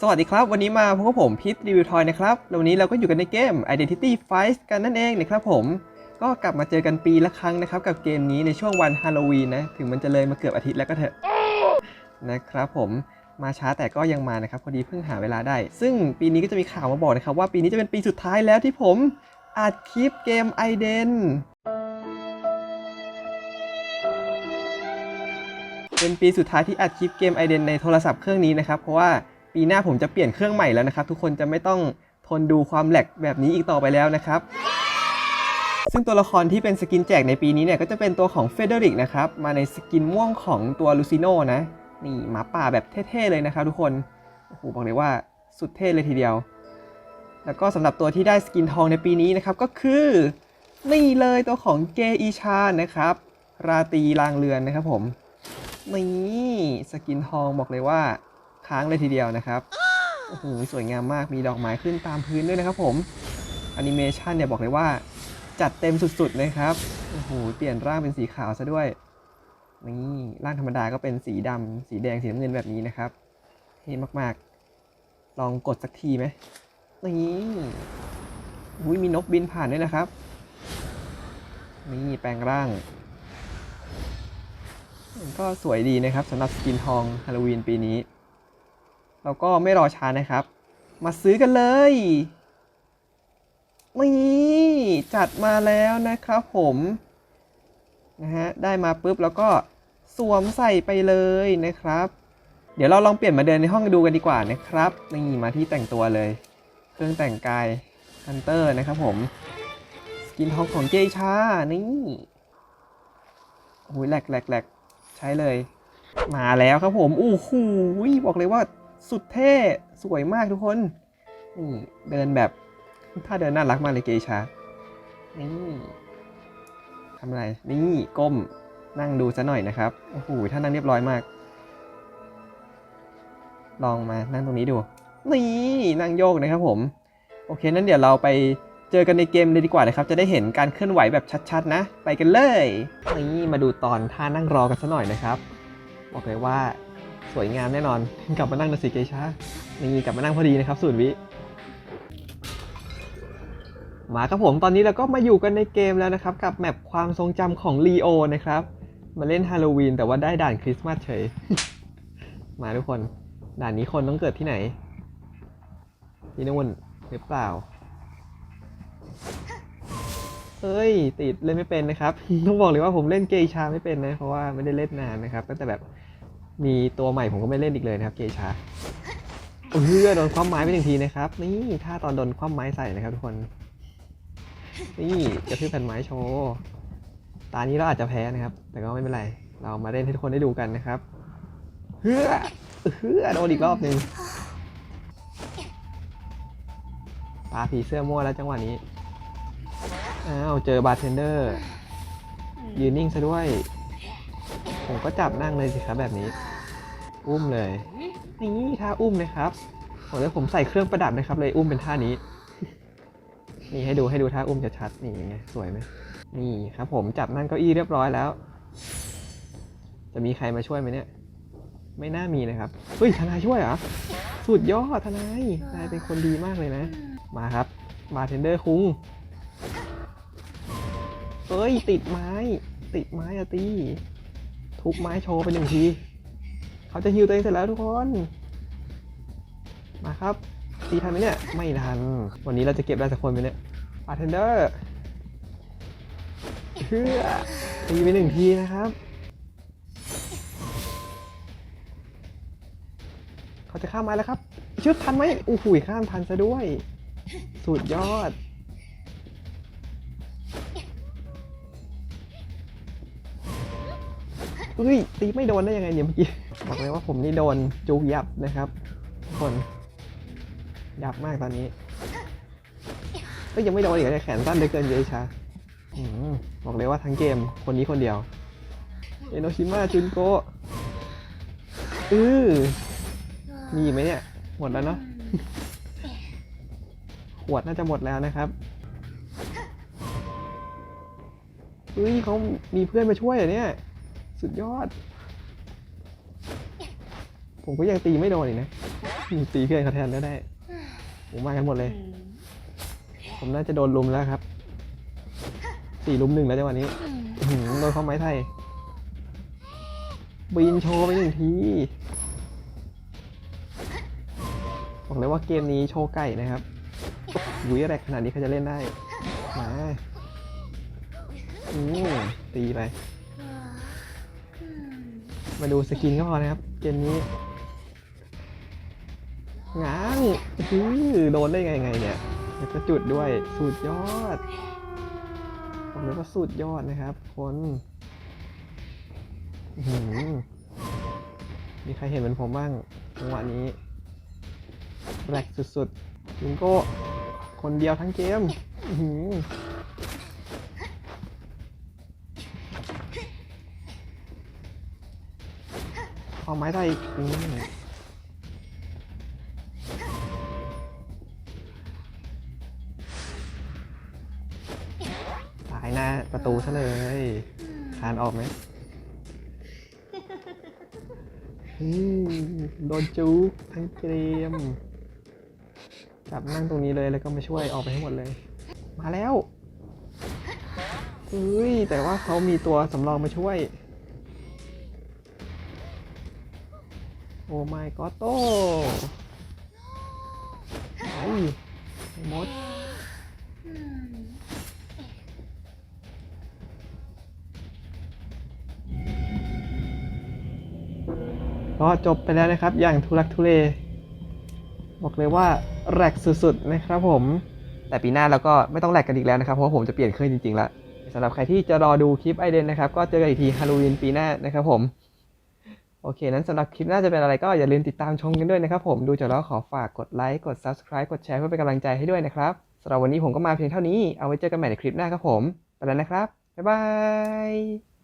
สวัสดีครับ วันนี้มาพบกับผมพีทรีวิวทอยนะครับแล้ววันนี้เราก็อยู่กันในเกม Identity Fight กันนั่นเองนะครับผมก็กลับมาเจอกันปีละครั้งนะครับ กับเกมนี้ในช่วงวันฮาโลวีนนะ ถึงมันจะเลยมาเกือบอาทิตย์แล้วก็เถอะนะครับผมมาช้าแต่ก็ยังมานะครับ พอดีเพิ่งหาเวลาได้ ซึ่งปีนี้ก็จะมีข่าวมาบอกนะครับ ว่าปีนี้จะเป็นปีสุดท้ายแล้วที่ผมอัดคลิปเกม Iden เป็นปีสุดท้ายที่อัดคลิปเกม Iden ในโทรศัพท์เครื่องนี้นะครับ เพราะว่า ปีหน้าผมจะเปลี่ยนเครื่องใหม่แล้วนะครับ ทุกคนจะไม่ต้องทนดูความแหลกแบบนี้อีกต่อไปแล้วนะครับ ซึ่งตัวละครที่เป็นสกินแจกในปีนี้เนี่ยก็จะเป็นตัวของเฟเดริกนะครับ มาในสกินม่วงของตัวลูซิโนนะนี่หมาป่าแบบเท่ๆเลยนะครับทุกคนโอ้โหบอกเลยว่าสุดเท่เลยทีเดียว แล้วก็สำหรับตัวที่ได้สกินทองในปีนี้นะครับก็คือนี่เลยตัวของเกอีชานะครับ ราตีลางเรือนนะครับผมนี่สกินทองบอกเลยว่า ค้างเลยทีเดียวนะครับโอ้โหสวยงามมากมีดอกไม้ขึ้นตามพื้นด้วยนะครับผมแอนิเมชันเนี่ยบอกเลยว่าจัดเต็มสุดๆนะครับโอ้โหเปลี่ยนร่างเป็นสีขาวซะด้วยนี่ร่างธรรมดาก็เป็นสีดำสีแดงสีน้ำเงินแบบนี้นะครับเท่มากๆ ลองกดสักทีไหมนี่อุ้ยมีนกบินผ่านด้วยนะครับ นี่แปลงร่างก็สวยดีนะครับสำหรับสกินทองฮาโลวีนปีนี้ เราก็ไม่รอช้านะครับ มาซื้อกันเลยนี่จัดมาแล้วนะครับผมนะฮะได้มาปุ๊บแล้วก็สวมใส่ไปเลยนะครับ เดี๋ยวเราลองเปลี่ยนมาเดินในห้องดูกันดีกว่านะครับนี่มาที่แต่งตัวเลย เครื่องแต่งกายฮันเตอร์นะครับผมสกินทองของเจชานี่โอ้ยแหลกแหลกแหลกใช้เลย มาแล้วครับผมอู้หูบอกเลยว่า สุดเท่ สวยมากทุกคน นี่เดินแบบ ถ้าเดินน่ารักมากเลยเกชานี่ทำอะไร นี่ก้มนั่งดูซะหน่อยนะครับ โอ้โหท่านั่งเรียบร้อยมาก ลองมานั่งตรงนี้ดู นี่นั่งโยกนะครับผม โอเค นั้นเดี๋ยวเราไปเจอกันในเกมเลยดีกว่านะครับ จะได้เห็นการเคลื่อนไหวแบบชัดๆ นะ ไปกันเลย นี่มาดูตอนท่านั่งรอกันซะหน่อยนะครับ บอกเลยว่า สวยงามแน่นอน กลับมานั่งนะสิเกชานี่กลับมานั่งพอดีนะครับศูนย์วิมาครับผมตอนนี้เราก็มาอยู่กันในเกมแล้วนะครับ กับแมปความทรงจำของลีโอนะครับ มาเล่นฮาโลวีนแต่ว่าได้ด่านคริสต์มาสเฉย มาทุกคน ด่านนี้คนต้องเกิดที่ไหนที่นู่นหรือเปล่าเอ้ยติดเล่นไม่เป็นนะครับ ต้องบอกเลยว่าผมเล่นเกชาไม่เป็นนะ เพราะว่าไม่ได้เล่นนานนะครับตั้งแต่แบบ มีตัวใหม่ผมก็ไม่เล่นอีกเลยนะครับเกชาเออโดนคว่ำไม้ไปหนึ่งทีนะครับ นี่ถ้าตอนโดนคว่ำไม้ใส่นะครับทุกคน นี่กระทืบแผ่นไม้โชว์ตานี้เราอาจจะแพ้นะครับ แต่ก็ไม่เป็นไร เรามาเล่นให้ทุกคนได้ดูกันนะครับเฮือเฮือโดนอีกรอบหนึ่งปาผีเสื้อมั่วแล้วจังหวะนี้อ้าวเจอบาร์เทนเดอร์ยืนนิ่งซะด้วย ผมก็จับนั่งเลยสิครับแบบนี้ อุ้มเลย นี่ท่าอุ้มนะครับผมเลยผมใส่เครื่องประดับนะครับ เลยอุ้มเป็นท่านี้ นี่ให้ดูให้ดูท่าอุ้มชัดๆนี่ยังไงสวยไหมนี่ครับ ผมจับนั่งเก้าอี้เรียบร้อยแล้ว จะมีใครมาช่วยไหมเนี่ย ไม่น่ามีนะครับเฮ้ยทนายช่วยเหรอสุดยอดทนายนายเป็นคนดีมากเลยนะ มาครับบาร์เทนเดอร์คุงเอ้ยติดไม้ ติดไม้อะตีทุบไม้โชว์ไปหนึ่งที เขาจะฮิวตัวเองเสร็จแล้วทุกคน มาครับ ตีทันไหมเนี่ย ไม่ทัน วันนี้เราจะเก็บได้สักคนไหมเนี่ยบาร์เทนเดอร์เพื่อตีไปหนึ่งทีนะครับเขาจะข้ามม้แล้วครับชุดทันไหมโอ้โหข้ามทันซะด้วย สุดยอด เฮ้ยตีไม่โดนได้ยังไงเนี่ยเมื่อกี้บอกเลยว่าผมนี่โดนจุกยับนะครับทุกคนยับมากตอนนี้เอ้ยยังไม่โดนอีกเลยแขนสั้นเหลือเกินเยชาอบอกเลยว่าทั้งเกมคนนี้คนเดียวเอโนชิมะจุนโกอือมีไหมเนี่ย หมดแล้วเนาะขวดน่าจะหมดแล้วนะครับเฮ้ยเขามีเพื่อนมาช่วยเหรอเนี่ย สุดยอด ผมก็ยังตีไม่โดนอีกนะตีเพื่อนเขาแทนก็ได้โอ้มากันหมดเลย ผมน่าจะโดนลุมแล้วครับสี่ลุมหนึ่งแล้วจังหวะนี้โดนเข้าไม้ไทยบินโชว์ไปหนึ่งทีบอกเลยว่าเกมนี้โชว์ไก่นะครับยุ้ยอะไรขนาดนี้เขาจะเล่นได้ มา อืมตีไป มาดูสกินก็พอนะครับ เกมนี้ง้างอื้อโดนได้ไงไงเนี่ยแล้วก็จุดด้วยสุดยอดผมเรียกว่าสุดยอดนะครับ คนหืมีใครเห็นเหมือนผมบ้างจังหวะนี้แรกสุดๆลุงโก้คนเดียวทั้งเกม เอาไม้ได้อีกอืมตายหน้าประตูซะเลยคานออกไหมอืมโดนจุกทั้งเกมจับนั่งตรงนี้เลยแล้วก็มาช่วยออกไปให้หมดเลย มาแล้วเฮ้ยแต่ว่าเขามีตัวสำรองมาช่วย โอ้ my god โตไอ้ไอ้มดก็จบไปแล้วนะครับ อย่างทุลักทุเล บอกเลยว่าแรกสุดๆนะครับผม แต่ปีหน้าเราก็ไม่ต้องแหลกกันอีกแล้วนะครับ เพราะผมจะเปลี่ยนเครื่องจริงๆแล้วสำหรับใครที่จะรอดูคลิปไอเดนนะครับ ก็เจอกันอีกทีฮาโลวีนปีหน้านะครับผม โอเค นั้นสำหรับคลิปหน้าจะเป็นอะไรก็อย่าลืมติดตามชมกันด้วยนะครับผมดูจบแล้วขอฝากกดไลค์กด Subscribe กดแชร์เพื่อเป็นกำลังใจให้ด้วยนะครับสำหรับวันนี้ผมก็มาเพียงเท่านี้เอาไว้เจอกันใหม่ในคลิปหน้าครับผมไปแล้วนะครับบ๊ายบาย